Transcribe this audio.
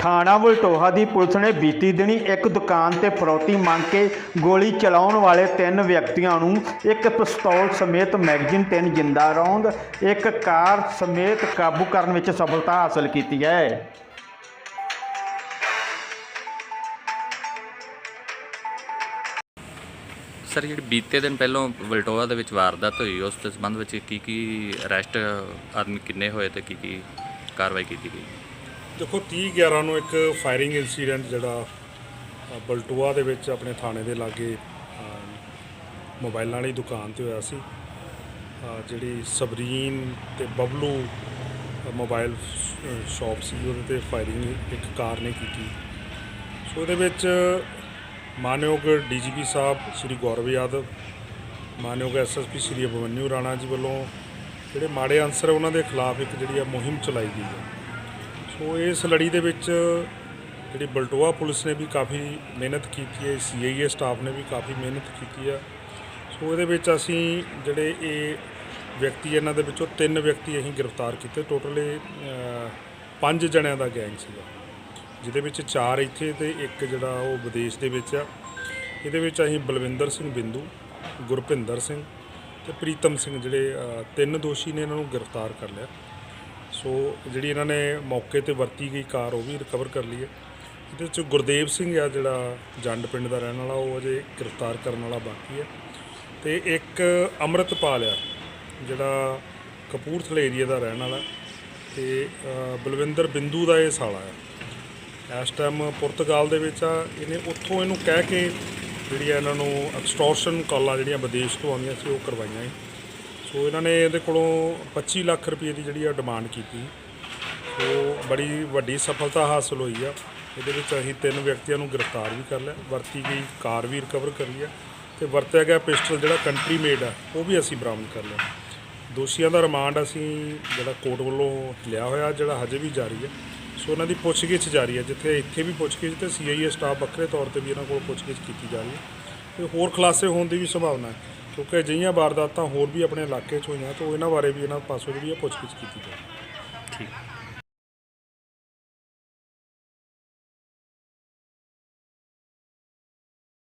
ਥਾਣਾ ਵਲਟੋਹਾ ਦੀ ਪੁਲਿਸ ਨੇ ਬੀਤੀ ਦਿਨੀ ਇੱਕ ਦੁਕਾਨ ਤੇ ਫਰੌਤੀ ਮੰਗ ਕੇ ਗੋਲੀ ਚਲਾਉਣ ਵਾਲੇ ਤਿੰਨ ਵਿਅਕਤੀਆਂ ਨੂੰ ਇੱਕ ਪਿਸਤੌਲ ਸਮੇਤ ਮੈਗਜ਼ੀਨ ਤਿੰਨ ਜਿੰਦਾ ਰੌਂਦ, ਇੱਕ ਕਾਰ ਸਮੇਤ ਕਾਬੂ ਕਰਨ ਵਿੱਚ ਸਫਲਤਾ ਹਾਸਲ ਕੀਤੀ ਹੈ। ਸਰ, ਜਿਹੜੀ ਬੀਤੇ ਦਿਨ ਪਹਿਲਾਂ ਵਲਟੋਆ ਦੇ ਵਿੱਚ ਵਾਰਦਾਤ ਹੋਈ, ਉਸ ਦੇ ਸੰਬੰਧ ਵਿੱਚ ਕੀ ਕੀ ਅਰੈਸਟ ਆਦਮੀ ਕਿੰਨੇ ਹੋਏ ਤੇ ਕੀ ਕੀ ਕਾਰਵਾਈ ਕੀਤੀ ਗਈ? ਦੇਖੋ 30 11 ਨੂੰ ਇੱਕ ਫਾਇਰਿੰਗ ਇਨਸੀਡੈਂਟ ਜਿਹੜਾ ਬਲਟੂਆ ਦੇ ਵਿੱਚ ਆਪਣੇ ਥਾਣੇ ਦੇ ਲਾਗੇ ਅ, ਮੋਬਾਈਲਾਂ ਵਾਲੀ ਦੁਕਾਨ ਤੇ ਹੋਇਆ ਸੀ। ਜਿਹੜੀ ਸਬਰੀਨ ਤੇ ਬਬਲੂ ਅ, ਮੋਬਾਈਲ ਸ਼ਾਪ ਸੀ ਉਹਦੇ ਤੇ ਫਾਇਰਿੰਗ ਇੱਕ ਕਾਰ ਨੇ ਕੀਤੀ। ਸੋ ਇਹਦੇ ਵਿੱਚ ਮਾਨਯੋਗ ਡੀਜੀਪੀ ਸਾਹਿਬ ਸ੍ਰੀ ਗੌਰਵ ਯਾਦਵ ਮਾਨਯੋਗ ਐਸਐਸਪੀ ਸ੍ਰੀ ਅਭਿਮਨਿਊ ਰਾਣਾ ਜੀ ਵੱਲੋਂ ਜਿਹੜੇ ਮਾੜੇ ਅਨਸਰ ਉਹਨਾਂ ਦੇ ਖਿਲਾਫ ਇੱਕ ਜਿਹੜੀ ਆ ਮੁਹਿੰਮ ਚਲਾਈ ਗਈ ਹੈ। ਸੋ ਇਸ ਲੜੀ ਦੇ ਵਿੱਚ ਜਿਹੜੀ ਬਲਟੋਆ ਪੁਲਿਸ ਨੇ ਵੀ ਕਾਫੀ ਮਿਹਨਤ ਕੀਤੀ ਹੈ ਸੀਆਈਏ ਸਟਾਫ ਨੇ ਵੀ ਕਾਫੀ ਮਿਹਨਤ ਕੀਤੀ ਆ ਸੋ ਇਹਦੇ ਵਿੱਚ ਅਸੀਂ ਜਿਹੜੇ ਇਹ ਵਿਅਕਤੀ ਇਹਨਾਂ ਦੇ ਵਿੱਚੋਂ ਤਿੰਨ ਵਿਅਕਤੀ ਅਸੀਂ ਗ੍ਰਿਫਤਾਰ ਕੀਤੇ। ਟੋਟਲ ਇਹ ਪੰਜ ਜਣਿਆਂ ਦਾ ਗੈਂਗ ਸੀਗਾ, ਜਿਹਦੇ ਵਿੱਚ ਚਾਰ ਇੱਥੇ ਤੇ ਇੱਕ ਜਿਹੜਾ ਉਹ ਵਿਦੇਸ਼ ਦੇ ਵਿੱਚ ਆ। ਇਹਦੇ ਵਿੱਚ ਅਸੀਂ ਬਲਵਿੰਦਰ ਸਿੰਘ ਬਿੰਦੂ ਗੁਰਪਿੰਦਰ ਸਿੰਘ ਤੇ ਪ੍ਰੀਤਮ ਸਿੰਘ ਜਿਹੜੇ ਤਿੰਨ ਦੋਸ਼ੀ ਨੇ ਇਹਨਾਂ ਨੂੰ ਗ੍ਰਿਫਤਾਰ ਕਰ ਲਿਆ। ਸੋ ਜਿਹੜੀ ਇਹਨਾਂ ਨੇ ਮੌਕੇ ਤੇ ਵਰਤੀ ਗਈ ਕਾਰ, ਉਹ ਵੀ ਰਿਕਵਰ ਕਰ ਲਈ ਹੈ। ਇਹਦੇ ਵਿੱਚ ਗੁਰਦੇਵ ਸਿੰਘ ਆ, ਜਿਹੜਾ ਜੰਡ ਪਿੰਡ ਦਾ ਰਹਿਣ ਵਾਲਾ, ਉਹ ਅਜੇ ਗ੍ਰਿਫਤਾਰ ਕਰਨ ਵਾਲਾ ਬਾਕੀ ਹੈ। ਤੇ ਇੱਕ ਅੰਮ੍ਰਿਤਪਾਲ ਆ, ਜਿਹੜਾ ਕਪੂਰਥਲੇ ਏਰੀਆ ਦਾ ਰਹਿਣ ਵਾਲਾ। ਤੇ ਬਲਵਿੰਦਰ ਬਿੰਦੂ ਦਾ ਇਹ ਸਾਲਾ ਹੈ ਇਸ ਟਾਈਮ ਪੁਰਤਗਾਲ ਦੇ ਵਿੱਚ ਆ, ਇਹਨੇ ਉੱਥੋਂ ਇਹਨੂੰ ਕਹਿ ਕੇ ਜਿਹੜੀ ਆ ਇਹਨਾਂ ਨੂੰ ਐਕਸਟੋਰਸ਼ਨ ਕਾਲਾਂ ਜਿਹੜੀਆਂ ਵਿਦੇਸ਼ ਤੋਂ ਆਉਂਦੀਆਂ ਸੀ, ਉਹ ਕਰਵਾਈਆਂ ਸੀ। ਸੋ ਇਹਨਾਂ ਨੇ ਇਹਦੇ ਕੋਲੋਂ 25 ਲੱਖ ਰੁਪਏ ਦੀ ਜਿਹੜੀ ਆ ਡਿਮਾਂਡ ਕੀਤੀ। ਸੋ ਬੜੀ ਵੱਡੀ ਸਫਲਤਾ ਹਾਸਲ ਹੋਈ ਆ। ਇਹਦੇ ਵਿੱਚ ਅਸੀਂ ਤਿੰਨ ਵਿਅਕਤੀਆਂ ਨੂੰ ਗ੍ਰਿਫਤਾਰ ਵੀ ਕਰ ਲਿਆ। ਵਰਤੀ ਗਈ ਕਾਰ ਵੀ ਰਿਕਵਰ ਕਰ ਲਈ ਆ ਤੇ ਵਰਤਿਆ ਗਿਆ ਪਿਸਟਲ ਜਿਹੜਾ ਕੰਟਰੀ ਮੇਡ ਆ, ਉਹ ਵੀ ਅਸੀਂ ਬਰਾਮਦ ਕਰ ਲਿਆ। ਦੋਸ਼ੀਆਂ ਦਾ ਰਿਮਾਂਡ ਅਸੀਂ ਜਿਹੜਾ ਕੋਰਟ ਵੱਲੋਂ ਲਿਆ ਹੋਇਆ, ਜਿਹੜਾ ਹਜੇ ਵੀ ਜਾਰੀ ਹੈ ਸੋ ਉਹਨਾਂ ਦੀ ਪੁੱਛਗਿੱਛ ਜਾਰੀ ਹੈ ਜਿੱਥੇ ਇੱਥੇ ਵੀ ਪੁੱਛਗਿੱਛ ਤੇ ਸੀਆਈਏ ਸਟਾਫ ਵੱਖਰੇ ਤੌਰ ਤੇ ਵੀ ਇਹਨਾਂ ਕੋਲ ਪੁੱਛਗਿੱਛ ਕੀਤੀ ਜਾ ਰਹੀ ਹੈ ਤੇ ਹੋਰ ਖੁਲਾਸੇ ਹੋਣ ਦੀ ਵੀ ਸੰਭਾਵਨਾ ਹੈ। ਕਿਉਂਕਿ ਅਜਿਹੀਆਂ ਵਾਰਦਾਤਾਂ ਹੋਰ ਵੀ ਆਪਣੇ ਇਲਾਕੇ 'ਚ ਹੋਈਆਂ, ਤਾਂ ਇਹਨਾਂ ਬਾਰੇ ਵੀ ਇਹਨਾਂ ਪਾਸੋਂ ਜਿਹੜੀ ਹੈ ਪੁੱਛਗਿੱਛ ਕੀਤੀ ਜਾਵੇ ਠੀਕ।